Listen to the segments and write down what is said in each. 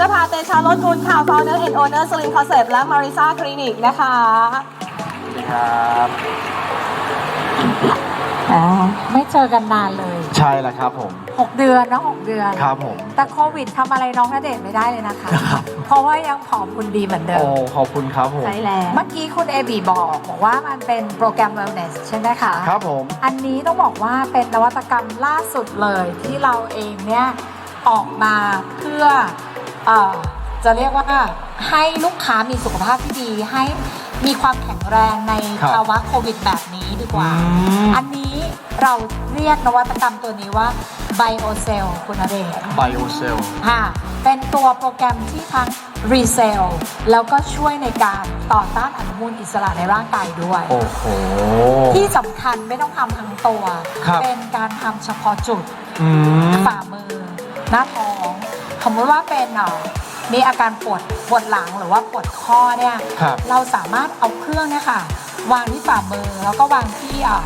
นภาเตชาลดกุลค่ะ founder and owner Slim Concept และ Marisa Clinic นะคะครับอ่าไม่เจอกันนานเลย ใช่แล้วครับผม 6 เดือนเนอะ6เดือน ครับผม แต่โควิดทำอะไรน้องณเดชน์ไม่ได้เลยนะคะเพราะว่ายังผอมคุณดีเหมือนเดิโอ้มขอบคุณครับผม ใช่แล้ว เมื่อกี้คุณเอบีบอกบอกว่ามันเป็นโปรแกรม wellness ใช่ไหมคะ ครับผม อันนี้ต้องบอกว่าเป็นนวัตกรรมล่าสุดเลยที่เราเองเนี่ยออกมาเพื่อ เออจะเรียกว่าให้ลูกค้ามีสุขภาพที่ดี ให้มีความแข็งแรงในครับภาวะโควิดแบบนี้ดีกว่า อืม อันนี้เราเรียกนวัตกรรมตัวนี้ว่า BioCell คุณอเดช ไบโอเซล ค่ะเป็นตัวโปรแกรมที่ทั้งรีเซลแล้วก็ช่วยในการต่อต้านอนุมูลอิสระในร่างกายด้วย โอ้โห ที่สำคัญไม่ต้องทำทั้งตัว ครับ เป็นการทำเฉพาะจุด อืม ฝ่ามือ หน้าท้องส มมติว่าเป็นเอ่อมีอาการปวดปวดหลังหรือว่าปวดข้อเนี่ยครับ เราสามารถเอาเครื่องเนี่ยค่ะ วางที่ฝ่ามือแล้วก็วางที่เอ่อ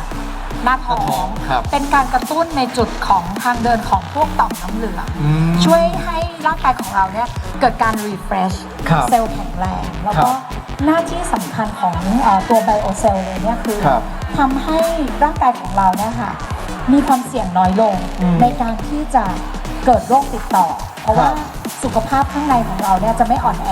หน้าท้อหน้าท้องงครับ เป็นการกระตุ้นในจุดของทางเดินของพวกต่อมน้ำเหลือง อืม ช่วยให้ร่างกายของเราเนี่ยเกิดการ refresh ครับเซลล์แข็งแรง แล้วก็ครับหน้าที่สำคัญของเออตัวไบโอเซลล์เลยเนี่ยคือครับทำให้ร่างกายของเราเนี่ยค่ะมีความเสี่ยงน้อยลงอืมในการที่จะเกิดโรคติดต่อ เพราะว่าครับสุขภาพข้างในของเราเนี่ยจะไม่อ่อนแอ